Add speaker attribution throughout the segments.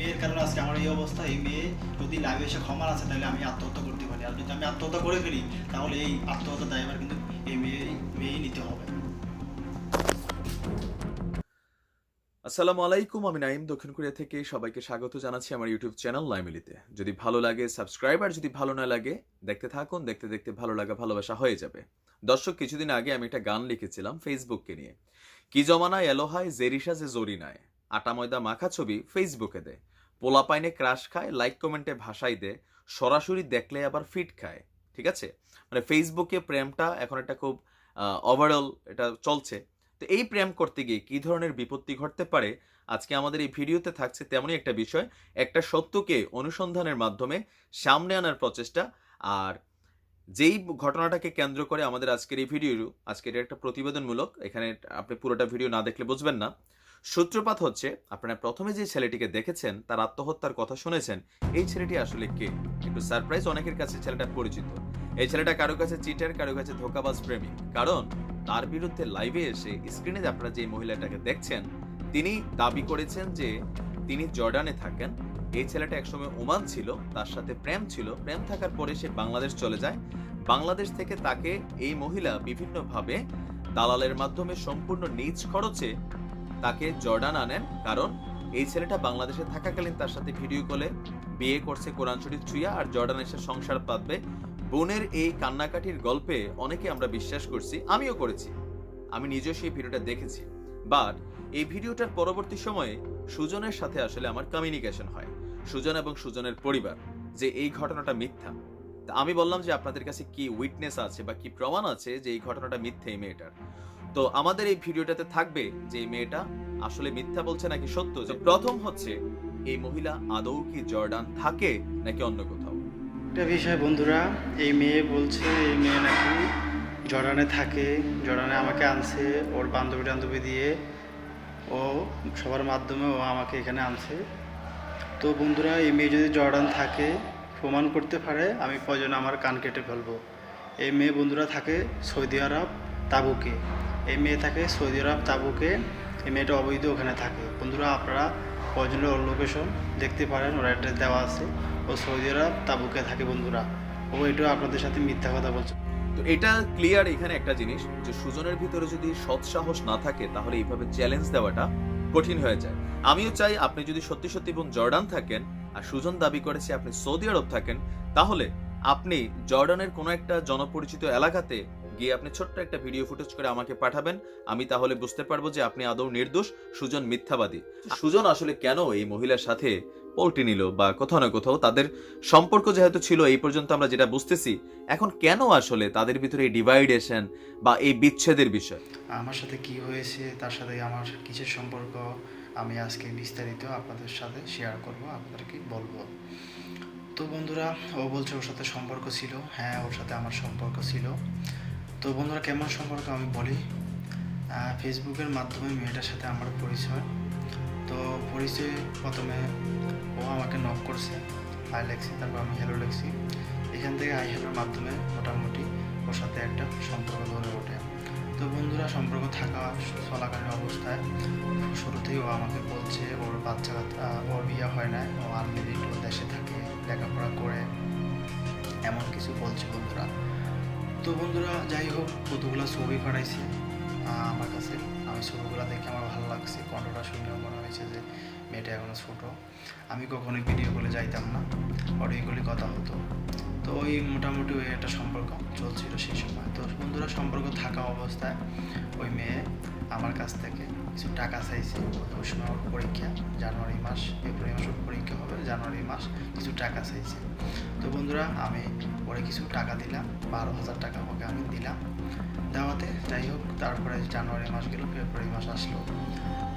Speaker 1: মেয়ের কারণে আজকে আমার এই অবস্থা, এই মেয়ে যদি লাইভে এসে ক্ষমা আছে তাহলে আমি আত্মহত্যা করতে পারি। আর যদি আমি আত্মহত্যা করে ফেলি, তাহলে এই আত্মহত্যা দায়ভার কিন্তু এই মেয়ে মেয়েই নিতে হবে।
Speaker 2: আসসালামু আলাইকুম, আমি নাইম দক্ষিণ কোরিয়া থেকে সবাইকে স্বাগত জানাচ্ছি আমার ইউটিউব চ্যানেল লাইমিলিতে। যদি ভালো লাগে সাবস্ক্রাইব আর যদি ভালো না লাগে, দেখতে থাকুন, দেখতে দেখতে ভালো লাগা, ভালোবাসা হয়ে যাবে। দর্শক, কিছুদিন আগে আমি একটা গান লিখেছিলাম ফেসবুককে নিয়ে। কি জমানায় এলোহায় জেরিসা যে জরিনায়। আটা ময়দা মাখা ছবি ফেসবুকে দে। পোলা পাইনে ক্রাশ খায় লাইক কমেন্টে ভাষাই দে, সরাসরি দেখলে আবার ফিট খায়, ঠিক আছে? মানে ফেসবুকে প্রেমটা এখন একটা খুব ওভারঅল এটা চলছে। তো এই প্রেম করতে গিয়ে কী ধরনের বিপত্তি ঘটতে পারে? আজকে আমাদের এই ভিডিওতে থাকছে তেমনই একটা বিষয়, একটা সত্যকে অনুসন্ধানের মাধ্যমে সামনে আনার প্রচেষ্টা, আর যেই ঘটনাটাকে কেন্দ্র করে আমাদের আজকের এই ভিডিও, আজকের এটা একটা প্রতিবেদনমূলক, এখানে আপনি পুরোটা ভিডিও না দেখলে বুঝবেন না। সূত্রপাত হচ্ছে, আপনারা প্রথমে যে ছেলেটিকে দেখেছেন, তার আত্মহত্যার কথা শুনেছেন, এই ছেলেটি আসলে কে? একটু সারপ্রাইজ অনেকের কাছে ছেলেটা পরিচিত। এই ছেলেটা কারও কাছে চিটার কারও কাছে ধোকাবাজ প্রেমিক। কারণ তার বিরুদ্ধে লাইভে এসে স্ক্রিনে আপনারা যে মহিলাটাকে দেখছেন, তিনি দাবি করেছেন যে তিনি জর্ডানে থাকেন। এই ছেলেটা একসময় ওমান ছিল, তার সাথে প্রেম ছিল। প্রেম থাকার পরে সে বাংলাদেশ চলে যায়। বাংলাদেশ থেকে তাকে এই মহিলা বিভিন্নভাবে দালালের মাধ্যমে সম্পূর্ণ নিজ খরচে তাকে জর্ডান আনেন কারণ এই ছেলেটা বাংলাদেশে থাকাকালীন তার সাথে ভিডিও কলে বিয়ে করছে কোরআন শরীফ ছুঁয়া আর জর্ডান এসে সংসার পাতবে। বোনের এই কান্নাকাটির গল্পে অনেকে আমরা বিশ্বাস করছি, আমিও করেছি। আমি নিজেও সেই ভিডিওটা দেখেছি। বাট এই ভিডিওটার পরবর্তী সময়ে সুজনের সাথে আসলে আমার কমিউনিকেশন হয়, সুজন এবং সুজনের পরিবার, যে এই ঘটনাটা মিথ্যা। তা আমি বললাম যে আপনাদের কাছে কি উইটনেস আছে বা কি প্রমাণ আছে যে এই ঘটনাটা মিথ্যা এই মেয়েটার? তো আমাদের এই ভিডিওটাতে থাকবে যে এই মেয়েটা আসলে মিথ্যা বলছে নাকি সত্য, যে প্রথম হচ্ছে এই মহিলা আদৌ কি জর্ডান থাকে নাকি অন্য কোথাও?
Speaker 1: একটা বিষয় বন্ধুরা, এই মেয়ে বলছে এই মেয়ে নাকি জর্ডানে থাকে, জর্ডানে আমাকে আনছে, ওর বান্ধবী টান্ধবী দিয়ে ও সবার মাধ্যমে ও আমাকে এখানে আনছে। তো বন্ধুরা, এই মেয়ে যদি জর্ডান থাকে, প্রমাণ করতে পারে, আমি প্রয়োজন আমার কান কেটে ফেলব। এই মেয়ে বন্ধুরা থাকে সৌদি আরব, তাবুকে। এই মেয়ে থাকে সৌদি আরব তাবুকে। এই মেয়েটা অবৈধ ওখানে থাকে। বন্ধুরা, আপনারা প্রয়োজনে ওর লোকেশন দেখতে পারেন, ওর অ্যাড্রেস দেওয়া আছে। ও সৌদি আরব তাবুকে থাকে বন্ধুরা। ও এটা আপনাদের সাথে মিথ্যা কথা বলছে।
Speaker 2: তো এটা ক্লিয়ার এখানে একটা জিনিস যে সুজনের ভিতরে যদি সৎ সাহস না থাকে, তাহলে এইভাবে চ্যালেঞ্জ দেওয়াটা কঠিন হয়ে যায়। আমিও চাই আপনি যদি সত্যি সত্যি বোন জর্ডান থাকেন, আর সুজন দাবি করেছে আপনি সৌদি আরব থাকেন, তাহলে আপনি জর্ডানের কোনো একটা জনপরিচিত এলাকাতে গিয়ে আপনি ছোট্ট একটা ভিডিও ফুটেজ করে আমাকে পাঠাবেন। আমি তাহলে বুঝতে পারব যে আপনি আদৌ নির্দোষ, সুজন মিথ্যাবাদী। সুজন আসলে কেন এই মহিলার সাথে পল্টি নিল বা কোথাও না কোথাও তাদের সম্পর্ক যেহেতু ছিল এই পর্যন্ত আমরা যেটা বুঝতেছি, এখন কেন আসলে তাদের ভিতরে এই ডিভাইডেশন বা এই বিচ্ছেদের বিষয়?
Speaker 1: আমার সাথে কি হয়েছে, তার সাথে আমার কিসের সম্পর্ক, আমি আজকে বিস্তারিত আপনাদের সাথে শেয়ার করব, আপনাদেরকে বলব। তো বন্ধুরা, ও বলছে ওর সাথে সম্পর্ক ছিল। হ্যাঁ ওর সাথে আমার সম্পর্ক ছিল। তো বন্ধুরা, কেমন সম্পর্ক আমি বলি? ফেসবুকের মাধ্যমে মেয়েটার সাথে আমার পরিচয়। তো পরিচয় প্রথমে ও আমাকে নক করছে। হাই লেখছি, তারপর আমি হ্যালো লেখছি। এখান থেকে আই হ্যালোর মাধ্যমে মোটামুটি ওর সাথে একটা সম্পর্ক গড়ে ওঠে। তো বন্ধুরা, সম্পর্ক থাকা চলাকালীন অবস্থায় শুরুতেই ও আমাকে বলছে, ওর বাচ্চা ওর বিয়ে হয় না ও আনমেরিড ও দেশে থাকে, লেখাপড়া করে, এমন কিছু বলছে বন্ধুরা। তো বন্ধুরা, যাই হোক, কতগুলো ছবি পাঠাইছে। আমার কাছে। আমি ছবিগুলো দেখে আমার ভালো লাগছে। কণ্ঠটা শুনে মনে হয়েছে যে, মেয়েটা এখনও ছোটো। আমি কখনোই ভিডিও কলে যাইতাম না। অডিও কথা হতো। তো ওই মোটামুটি ওই একটা সম্পর্ক চলছিল সেই সময়। তো বন্ধুরা সম্পর্ক থাকা অবস্থায় ওই মেয়ে আমার কাছ থেকে কিছু টাকা চাইছে। ওই সময় পরীক্ষা জানুয়ারি মাস, ফেব্রুয়ারি মাস ওর পরীক্ষা হবে, জানুয়ারি মাস কিছু টাকা চাইছে। তো বন্ধুরা আমি ওরে কিছু টাকা দিলাম, বারো হাজার টাকা ওকে আমি দিলাম দেওয়াতে। যাই হোক, তারপরে জানুয়ারি মাস গেল, ফেব্রুয়ারি মাস আসলো।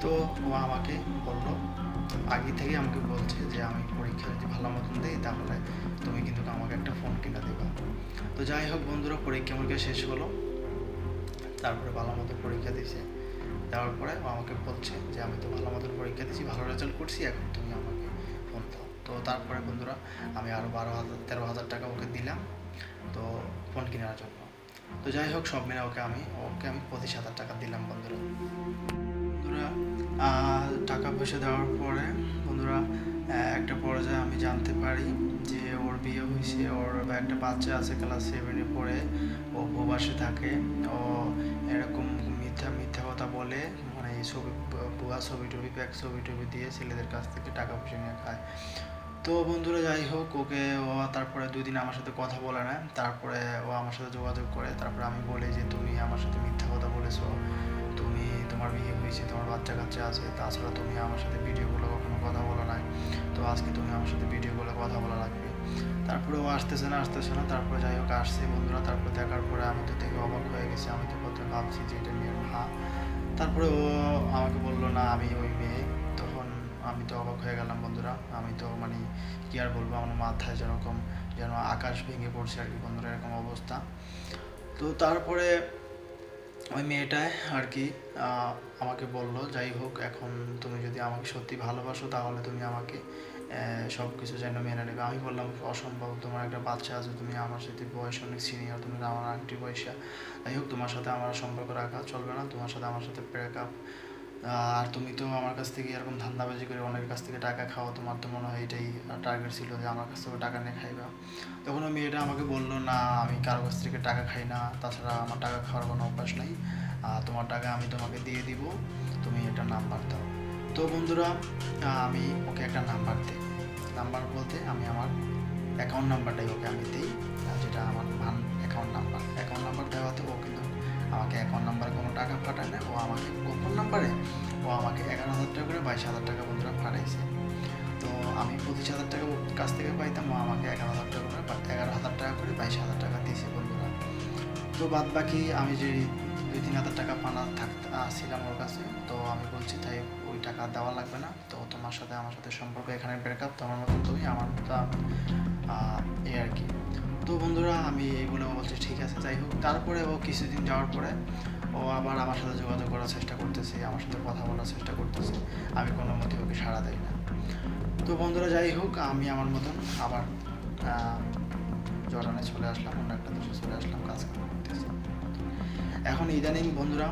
Speaker 1: তো ও আমাকে বলল আগে থেকে আমাকে বলছে যে আমি পরীক্ষা যদি ভালো মতন দিই তাহলে তুমি কিন্তু আমাকে একটা ফোন কিনে দেবা। তো যাই হোক বন্ধুরা, পরীক্ষা আমাকে শেষ হলো। তারপরে ভালো মতো পরীক্ষা দিয়েছে দেওয়ার পরে আমাকে বলছে যে, আমি তো ভালো মতো পরীক্ষা দিয়েছি ভালো রেজাল্ট করছি, এখন তুমি আমাকে ফোন দাও। তো তারপরে বন্ধুরা, আমি আরও বারো হাজার, তেরো হাজার টাকা ওকে দিলাম, তো ফোন কেনার জন্য। তো যাই হোক, সব মিলে ওকে আমি ওকে আমি পঁচিশ হাজার টাকা দিলাম বন্ধুরা। বন্ধুরা টাকা পয়সা দেওয়ার পরে, বন্ধুরা আহ, জানতে পারি যে ওর বিয়ে হয়েছে ওর একটা বাচ্চা আছে ক্লাস সেভেনে পড়ে ও প্রবাসে থাকে। ও এরকম মিথ্যা মিথ্যা কথা বলে মানে ছবি বুয়া ছবি টবি প্যাক ছবি টবি দিয়ে ছেলেদের কাছ থেকে টাকা পয়সা নিয়ে খায়। তো বন্ধুরা যাই হোক ওকে ও তারপরে দুই দিন আমার সাথে কথা বলে না। তারপরে ও আমার সাথে যোগাযোগ করে। তারপরে আমি বলি যে তুমি আমার সাথে মিথ্যা কথা বলেছ। তুমি তোমার বিয়ে হয়েছে তোমার বাচ্চা কাচ্চা আছে। তাছাড়া তুমি আমার সাথে ভিডিওগুলো কথা বলা নাই। তো আজকে তুমি আমার সাথে ভিডিওগুলো কথা বলা লাগবে। তারপরে ও আসতেছে না আসতেছে না। তারপরে যাই হোক, আসছে বন্ধুরা। তারপর দেখার পরে আমি তো দেখে অবাক হয়ে গেছি। আমি তো প্রথমে ভাবছি যে এটা মেয়ের মা তারপরে ও আমাকে বলল, না, আমি ওই মেয়ে। তখন আমি তো অবাক হয়ে গেলাম বন্ধুরা। আমি তো মানে কি আর বলব, আমার মাথায় যেরকম যেন আকাশ ভেঙে পড়ছে আর কি বন্ধুরা, এরকম অবস্থা। তো তারপরে ওই মেয়েটাই আর কি আমাকে বলল, যাই হোক, এখন তুমি যদি আমাকে সত্যি ভালোবাসো, তাহলে তুমি আমাকে সব কিছু যেন মেনে নেবে। আমি বললাম, অসম্ভব, তোমার একটা বাচ্চা আছে, তুমি আমার সাথে বয়স অনেক সিনিয়র তুমি আমার আংটি পয়সা যাই হোক, তোমার সাথে আমার সম্পর্ক রাখা চলবে না, তোমার সাথে আমার সাথে ব্রেকআপ আর তুমি তো আমার কাছ থেকে এরকম ধান্দাবাজি করে অনেকের কাছ থেকে টাকা খাও, তোমার তো মনে হয় এটাই টার্গেট ছিল যে আমার কাছ থেকে টাকা নিয়ে খাইবা। তখন ওই মেয়েটা আমাকে বলল, না, আমি কারও কাছ থেকে টাকা খাই না, তাছাড়া আমার টাকা খাওয়ার কোনো অভ্যাস নাই। আর তোমার টাকা আমি তোমাকে দিয়ে দিব, তুমি এটা নাম্বার দাও। তো বন্ধুরা আমি ওকে একটা নাম্বার দিই। নাম্বার বলতে আমি আমার অ্যাকাউন্ট নাম্বারটাই ওকে আমি দিই যেটা আমার মান অ্যাকাউন্ট নাম্বার অ্যাকাউন্ট নাম্বার দেওয়াতে ও কিন্তু আমাকে অ্যাকাউন্ট নাম্বারে টাকা পাঠায় না ও আমাকে গোপন নাম্বারে ও আমাকে এগারো হাজার টাকা করে বাইশ হাজার টাকা বন্ধুরা পাঠাইছে। তো আমি পঁচিশ হাজার টাকা কাছ থেকে পাইতাম, ও আমাকে এগারো হাজার টাকা করে এগারো হাজার টাকা করে বাইশ হাজার টাকা দিয়েছে বন্ধুরা। তো বাদ বাকি আমি যে দুই তিন হাজার টাকা পানা থাকতে ছিলাম ওর কাছে, তো আমি বলছি, তাই ওই টাকা দেওয়া লাগবে না। তো তোমার সাথে, আমার সাথে সম্পর্ক এখানে ব্রেকআপ তোমার মতন তুমি আমার মতো এই আর কি। তো বন্ধুরা, আমি ও বলছি, ঠিক আছে, যাই হোক। তারপরে ও কিছুদিন যাওয়ার পরে ও আবার আমার সাথে যোগাযোগ করার চেষ্টা করতেছে, আমার সাথে কথা বলার চেষ্টা করতেছে। আমি কোনো মতে ওকে সাড়া দেই না। তো বন্ধুরা, যাই হোক, আমি আমার মতন আবার জর্ডানে চলে আসলাম, অন্য একটা দেশে চলে আসলাম, কাজ করতেছি। এখন ইদানিং বন্ধুরা,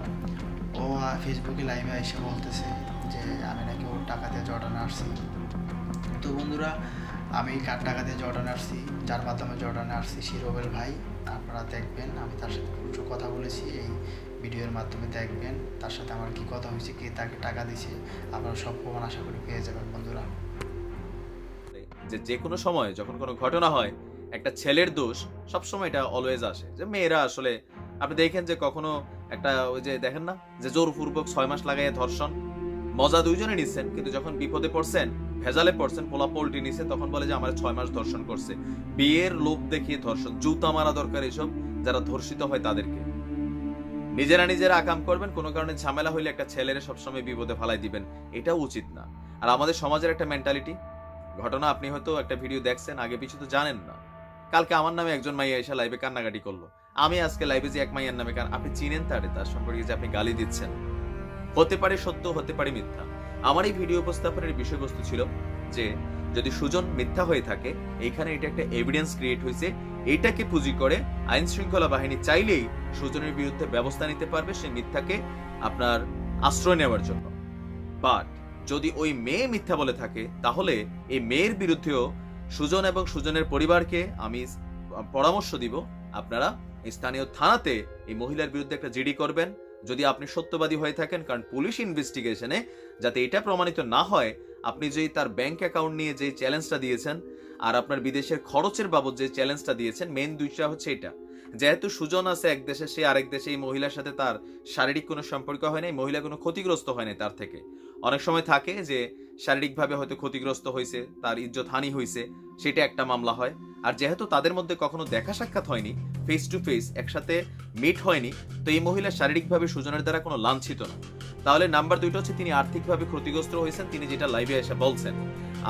Speaker 1: ও ফেসবুকে লাইভে এসে বলতেছে যে, আমি নাকি ওর টাকা দিয়ে জর্ডানে আসছি। তো বন্ধুরা আমি কার দিয়ে জর্ডানে আসছি, যার মাধ্যমে জর্ডানে আসছি সে ভাই। আপনারা দেখবেন, আমি তার সাথে প্রচুর কথা বলেছি, এই ভিডিওর মাধ্যমে দেখবেন তার সাথে আমার কি কথা হয়েছে, কে তাকে টাকা দিছে আপনারা সব প্রমাণ আশা করি পেয়ে যাবেন, বন্ধুরা।
Speaker 2: যে যে কোনো সময় যখন কোনো ঘটনা হয়, একটা ছেলের দোষ সবসময় এটা অলওয়েজ আসে। যে মেয়েরা আসলে, আপনি দেখেন যে কখনো একটা ওই যে দেখেন না, যে জোরপূর্বক ছয় মাস লাগাইয়ে ধর্ষণ, মজা দুইজনে নিচ্ছেন, কিন্তু যখন বিপদে পড়ছেন ভেজালে পড়ছেন, পোলা পোল্টি নিছে, তখন বলে যে আমার ছয় মাস ধর্ষণ করছে। বিয়ের লোভ দেখিয়ে ধর্ষণ, জুতা মারা দরকার এসব, যারা ধর্ষিত হয় তাদেরকে। নিজেরা নিজেরা আকাম করবেন, কোনো কারণে ঝামেলা হইলে একটা ছেলের সবসময় বিপদে ফালাই দিবেন এটাও উচিত না। আর আমাদের সমাজের একটা মেন্টালিটি ঘটনা আপনি হয়তো একটা ভিডিও দেখছেন, আগে পিছু তো জানেন না। কালকে আমার নামে একজন মাইয়া এসে লাইভে কান্নাকাটি করল। আমি আজকে লাইভে যে এক মাইয়ার নামে কান আপনি চিনেন তারে, তার সম্পর্কে যে আপনি গালি দিচ্ছেন। হতে পারে সত্য, হতে পারে মিথ্যা। আমার এই ভিডিও উপস্থাপনের বিষয়বস্তু ছিল যে যদি সুজন মিথ্যা হয়ে থাকে, এইখানে এটা একটা এভিডেন্স ক্রিয়েট হয়েছে, এটাকে পুঁজি করে আইন শৃঙ্খলা বাহিনী চাইলেই সুজনের বিরুদ্ধে ব্যবস্থা নিতে পারবে সেই মিথ্যাকে আপনার আশ্রয় নেওয়ার জন্য। বাট যদি ওই মেয়ে মিথ্যা বলে থাকে, তাহলে এই মেয়ের বিরুদ্ধেও সুজন এবং সুজনের পরিবারকে আমি পরামর্শ দিব, আপনারা স্থানীয় থানাতে এই মহিলার বিরুদ্ধে একটা জিডি করবেন যদি আপনি সত্যবাদী হয়ে থাকেন, কারণ পুলিশ ইনভেস্টিগেশনে যাতে এটা প্রমাণিত না হয়, আপনি যে তার ব্যাংক অ্যাকাউন্ট নিয়ে যে চ্যালেঞ্জটা দিয়েছেন, আর আপনার বিদেশের খরচের বাবদ যে চ্যালেঞ্জটা দিয়েছেন মেন দুইটা হচ্ছে এটা। যেহেতু সুজন আছে এক দেশে, সে আরেক দেশে এই মহিলার সাথে তার শারীরিক কোনো সম্পর্ক হয় নাই, মহিলা কোনো ক্ষতিগ্রস্ত হয় নাই তার থেকে। অনেক সময় থাকে যে শারীরিকভাবে হয়তো ক্ষতিগ্রস্ত হয়েছে, তার ইজ্জত হানি হয়েছে, সেটা একটা মামলা হয়। আর যেহেতু তাদের মধ্যে কখনো দেখা সাক্ষাৎ হয়নি ফেস টু ফেস একসাথে মিট হয়নি, তো এই মহিলা শারীরিকভাবে সুজনের দ্বারা কোনো লাঞ্ছিত না। তাহলে নাম্বার দুইটা হচ্ছে তিনি আর্থিকভাবে ক্ষতিগ্রস্ত হয়েছেন, তিনি যেটা লাইভে এসে বলছেন।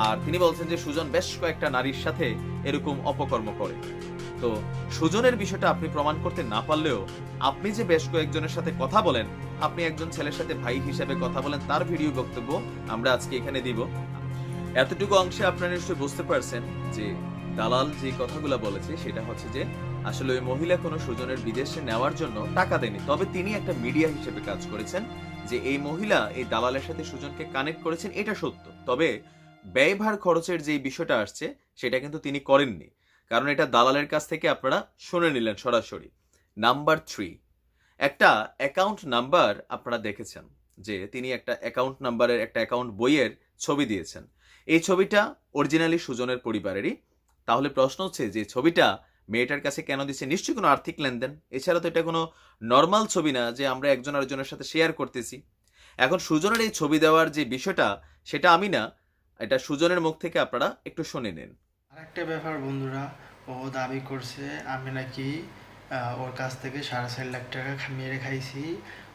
Speaker 2: আর তিনি বলছেন যে সুজন বেশ কয়েকটা নারীর সাথে এরকম অপকর্ম করে। তো সুজনের বিষয়টা আপনি প্রমাণ করতে না পারলেও আপনি যে বেশ কয়েকজনের সাথে কথা বলেন, আপনি একজন ছেলের সাথে ভাই হিসেবে কথা বলেন, তার ভিডিও বক্তব্য আমরা আজকে এখানে দিব। এতটুকু অংশে আপনারা নিশ্চয়ই বুঝতে পারছেন যে দালাল যে কথাগুলো বলেছে, সেটা হচ্ছে যে আসলে ওই মহিলা কোনো সুজনের বিদেশে নেওয়ার জন্য টাকা দেয়নি। তবে তিনি একটা মিডিয়া হিসেবে কাজ করেছেন যে এই মহিলা এই দালালের সাথে সুজনকে কানেক্ট করেছেন, এটা সত্য। তবে ব্যয়ভার খরচের যে বিষয়টা আসছে, সেটা কিন্তু তিনি করেননি। কারণ এটা দালালের কাছ থেকে আপনারা শুনে নিলেন সরাসরি। নাম্বার থ্রি একটা অ্যাকাউন্ট নাম্বার আপনারা দেখেছেন যে তিনি একটা অ্যাকাউন্ট নাম্বারের একটা অ্যাকাউন্ট বইয়ের ছবি দিয়েছেন। এই ছবিটা অরিজিনালি সুজনের পরিবারেরই। তাহলে প্রশ্ন হচ্ছে যে ছবিটা মেয়েটার কাছে কেন দিচ্ছে নিশ্চয়ই কোনো আর্থিক লেনদেন। এছাড়া তো এটা কোনো নর্মাল ছবি না যে আমরা একজন আরেকজনের সাথে শেয়ার করতেছি। এখন সুজনের এই ছবি দেওয়ার যে বিষয়টা, সেটা আমি না, এটা সুজনের মুখ থেকে আপনারা একটু শুনে নিন।
Speaker 1: আরেকটা ব্যাপার বন্ধুরা, ও দাবি করছে, আমি নাকি ওর কাছ থেকে সাড়ে চার লাখ টাকা মেরে খাইছি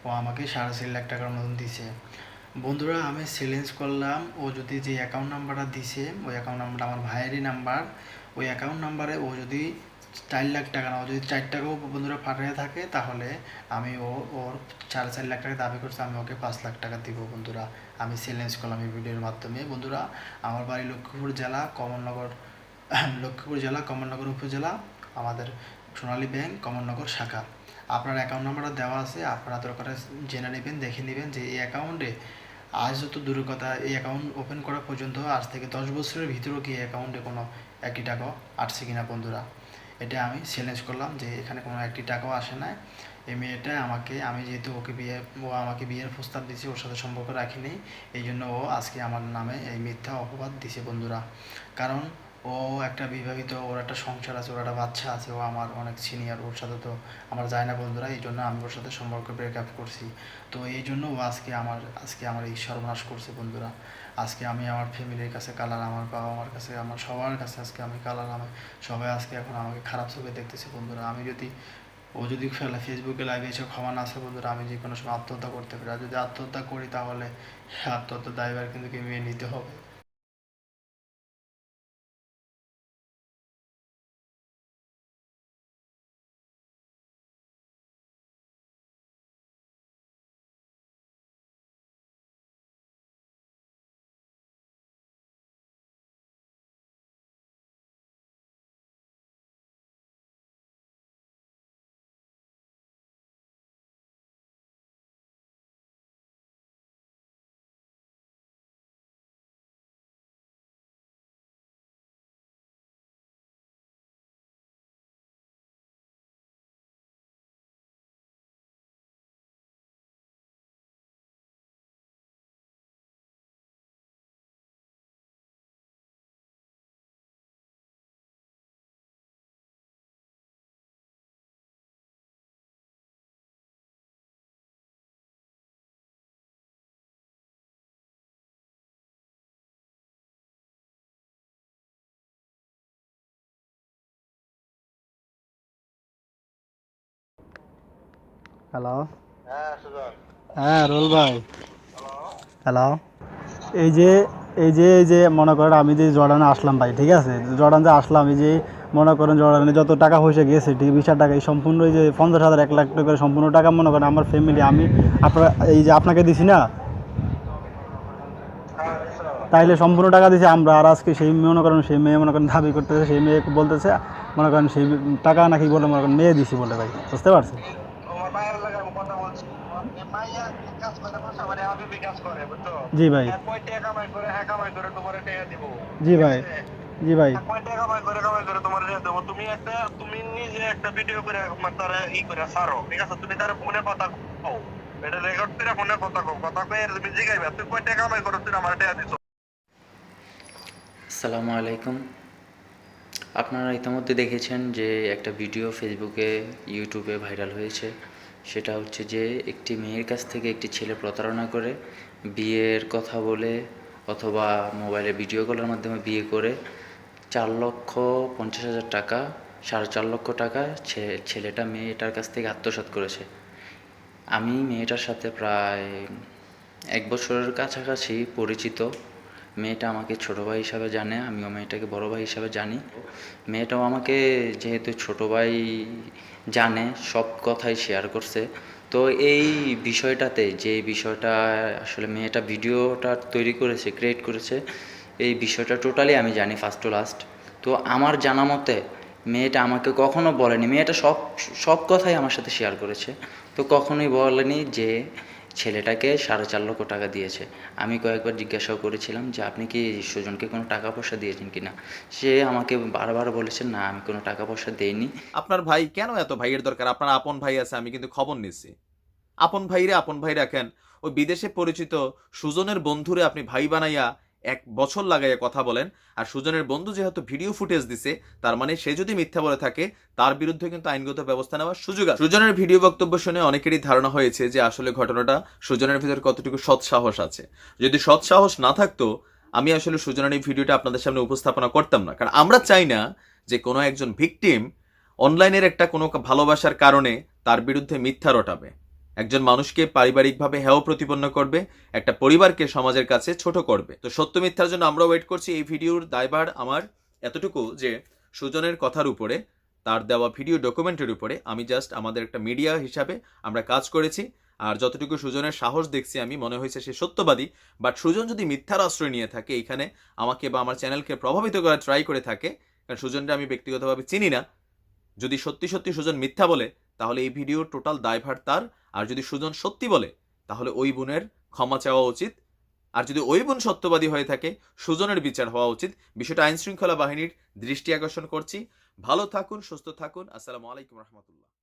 Speaker 1: ও আমাকে সাড়ে চার লাখ টাকার মতন দিছে। বন্ধুরা, আমি চ্যালেঞ্জ করলাম, ও যদি যে অ্যাকাউন্ট নাম্বারটা দিছে, ওই অ্যাকাউন্ট নাম্বারটা আমার ভাইয়েরই নাম্বার ওই অ্যাকাউন্ট নাম্বারে ও যদি চার লাখ টাকা না ও যদি চার টাকাও বন্ধুরা পাঠিয়ে থাকে, তাহলে আমি ও, ওর সাড়ে চার লাখ টাকা দাবি করছে, আমি ওকে পাঁচ লাখ টাকা দিব বন্ধুরা। আমি চ্যালেঞ্জ করলাম এই ভিডিওর মাধ্যমে। বন্ধুরা, আমার বাড়ি লক্ষ্মীপুর জেলা, কমলনগর, লক্ষ্মীপুর জেলা, কমলনগর উপজেলা, আমাদের সোনালী ব্যাংক, কমলনগর শাখা। আপনার অ্যাকাউন্ট নাম্বারটা দেওয়া আছে, আপনারা দরকারে জেনে নেবেন, দেখে নেবেন যে এই অ্যাকাউন্টে আজ যত দূরের কথা, এই অ্যাকাউন্ট ওপেন করা পর্যন্ত আজ থেকে দশ বছরের ভিতরেও কি অ্যাকাউন্টে কোনো একই টাকাও আসছে কিনা বন্ধুরা। এটা আমি চ্যালেঞ্জ করলাম যে এখানে কোনো একটি টাকাও আসে না এই মেয়েটা আমাকে, আমি যেহেতু ওকে বিয়ে, ও আমাকে বিয়ের প্রস্তাব দিয়েছে, ওর সাথে সম্পর্ক রাখিনি এই জন্য ও আজকে আমার নামে এই মিথ্যা অপবাদ দিছে বন্ধুরা। কারণ ও একটা বিবাহিত, ওর একটা সংসার আছে, ওর একটা বাচ্চা আছে, ও আমার অনেক সিনিয়র ওর সাথে তো আমার যায় না বন্ধুরা, এই জন্য আমি ওর সাথে সম্পর্ক ব্রেকআপ করছি। তো এই জন্য ও আজকে আমার আজকে আমার এই সর্বনাশ করছে বন্ধুরা। আজকে আমি আমার ফ্যামিলির কাছে কালার আমার বাবা আমার কাছে, আমার সবার কাছে আজকে আমি কালার আমি সবাই আজকে এখন আমাকে খারাপ চোখে দেখতেছে বন্ধুরা। আমি যদি, ও যদি ফেলে ফেসবুকে লাইভে এসে ক্ষমা না আসে বন্ধুরা, আমি যে কোনো সময় আত্মহত্যা করতে পারি। আর যদি আত্মহত্যা করি তাহলে আত্মহত্যা দায়ভার কিন্তু কি মেনে নিতে হবে। হ্যালো হ্যাঁ রোল ভাই। হ্যালো এই যে এই যে এই যে মনে করেন আমি যে জর্ডানে আসলাম ভাই ঠিক আছে? জর্ডান যে আসলাম এই যে মনে করেন জর্ডানে যত টাকা পয়সা গেছে বিশ হাজার টাকা এই সম্পূর্ণ এই যে পঞ্চাশ হাজার এক লাখ টাকা সম্পূর্ণ টাকা মনে করেন আমার ফ্যামিলি আমি আপনার এই যে আপনাকে দিছি না? তাইলে সম্পূর্ণ টাকা দিয়েছে আমরা আর আজকে সেই মেয়ে মনে করেন সেই মেয়ে মনে করেন দাবি করতেছে সেই মেয়ে বলতেছে মনে করেন সেই টাকা নাকি বলে মনে করেন মেয়ে দিছি বলে ভাই বুঝতে পারছেন?
Speaker 3: তোমার মায়ের কথা বলছি। মাইয়া কাজ করে মানে আমি কাজ করে বুঝছ?
Speaker 1: জি ভাই।
Speaker 3: হ্যাঁ কয় টাকা কামাই করে হ্যাঁ কামাই করে তোমার টাকা দিব।
Speaker 1: জি ভাই। জি ভাই।
Speaker 3: কয় টাকা কামাই করে কামাই করে তোমার টাকা দেবো। তুমি একটা তুমি নিজে একটা ভিডিও করে মানে তার ই করে সারো ঠিক আছে? তুমি তার ফোনে কথা কও। এটা রেকর্ড করে ফোনে কথা কও। কথা কয়ে তুমি জিগাইবে। তুই কয় টাকা কামাই করো তুই আমার টাকা দিছো।
Speaker 4: আসসালামু আলাইকুম। আপনারা ইতিমধ্যে দেখেছেন যে একটা ভিডিও ফেসবুকে ইউটিউবে ভাইরাল হয়েছে। সেটা হচ্ছে যে একটি মেয়ের কাছ থেকে একটি ছেলে প্রতারণা করে বিয়ের কথা বলে অথবা মোবাইলে ভিডিও কলের মাধ্যমে বিয়ে করে চার লক্ষ পঞ্চাশ হাজার টাকা, সাড়ে চার লক্ষ টাকা ছেলেটা মেয়েটার কাছ থেকে আত্মসাৎ করেছে। আমি মেয়েটার সাথে প্রায় এক বছরের কাছাকাছি পরিচিত। মেয়েটা আমাকে ছোট ভাই হিসাবে জানে, আমিও মেয়েটাকে বড় ভাই হিসাবে জানি। মেয়েটাও আমাকে যেহেতু ছোট ভাই জানে, সব কথাই শেয়ার করছে। তো এই বিষয়টাতে, যে বিষয়টা আসলে মেয়েটা ভিডিওটা তৈরি করেছে ক্রিয়েট করেছে, এই বিষয়টা টোটালি আমি জানি ফার্স্ট টু লাস্ট তো আমার জানা মতে, মেয়েটা আমাকে কখনো বলেনি। মেয়েটা সব সব কথাই আমার সাথে শেয়ার করেছে। তো কখনোই বলেনি যে ছেলেটাকে সাড়ে চার লক্ষ টাকা দিয়েছে। আমি কয়েকবার জিজ্ঞাসাও করেছিলাম যে, আপনি কি সুজনকে কোনো টাকা পয়সা দিয়েছেন কি না সে আমাকে বারবার বলেছে, না, আমি কোনো টাকা পয়সা দেইনি।
Speaker 2: আপনার ভাই কেন এত ভাইয়ের দরকার? আপনার আপন ভাই আছে, আমি কিন্তু খবর নিচ্ছি। আপন ভাইরে আপন ভাই রাখেন। ও বিদেশে পরিচিত সুজনের বন্ধুরে আপনি ভাই বানাইয়া এক বছর লাগাইয়া কথা বলেন। আর সুজনের বন্ধু যেহেতু ভিডিও ফুটেজ দিছে, তার মানে সে যদি মিথ্যা বলে থাকে, তার বিরুদ্ধে কিন্তু আইনগত ব্যবস্থা নেওয়ার সুযোগ আছে। সুজনের ভিডিও বক্তব্য শুনে অনেকেরই ধারণা হয়েছে যে আসলে ঘটনাটা সুজনের ভিতরে কতটুকু সৎ সাহস আছে। যদি সৎ সাহস না থাকতো, আমি আসলে সুজনের এই ভিডিওটা আপনাদের সামনে উপস্থাপনা করতাম না। কারণ আমরা চাই না যে কোনো একজন ভিকটিম অনলাইনের একটা কোনো ভালোবাসার কারণে তার বিরুদ্ধে মিথ্যা রটাবে। একজন মানুষকে পারিবারিকভাবে হেয় প্রতিপন্ন করবে, একটা পরিবারকে সমাজের কাছে ছোট করবে। তো সত্য মিথ্যার জন্য আমরা ওয়েট করছি এই ভিডিওর দায়ভার আমার এতটুকু যে সুজনের কথার উপরে, তার দেওয়া ভিডিও ডকুমেন্টের উপরে আমি জাস্ট আমাদের একটা মিডিয়া হিসাবে আমরা কাজ করেছি। আর যতটুকু সুজনের সাহস দেখছি আমি, মনে হয়েছে সে সত্যবাদী। বাট সুজন যদি মিথ্যার আশ্রয় নিয়ে থাকে এখানে আমাকে বা আমার চ্যানেলকে প্রভাবিত করার ট্রাই করে থাকে, কারণ সুজনটা আমি ব্যক্তিগতভাবে চিনি না, যদি সত্যি সত্যি সুজন মিথ্যা বলে, তাহলে এই ভিডিও টোটাল দায়ভার তার। যদি সুজন সত্যি বলে, তাহলে ওই বোনের ক্ষমা চাওয়া উচিত। আর যদি ওই বোন সত্যবাদী হয়ে থাকে, সুজনের বিচার হওয়া উচিত। বিষয়টা আইনশৃঙ্খলা বাহিনীর দৃষ্টি আকর্ষণ করছি। ভালো থাকুন, সুস্থ থাকুন। আসসালামু আলাইকুম রহমতুল্লাহ।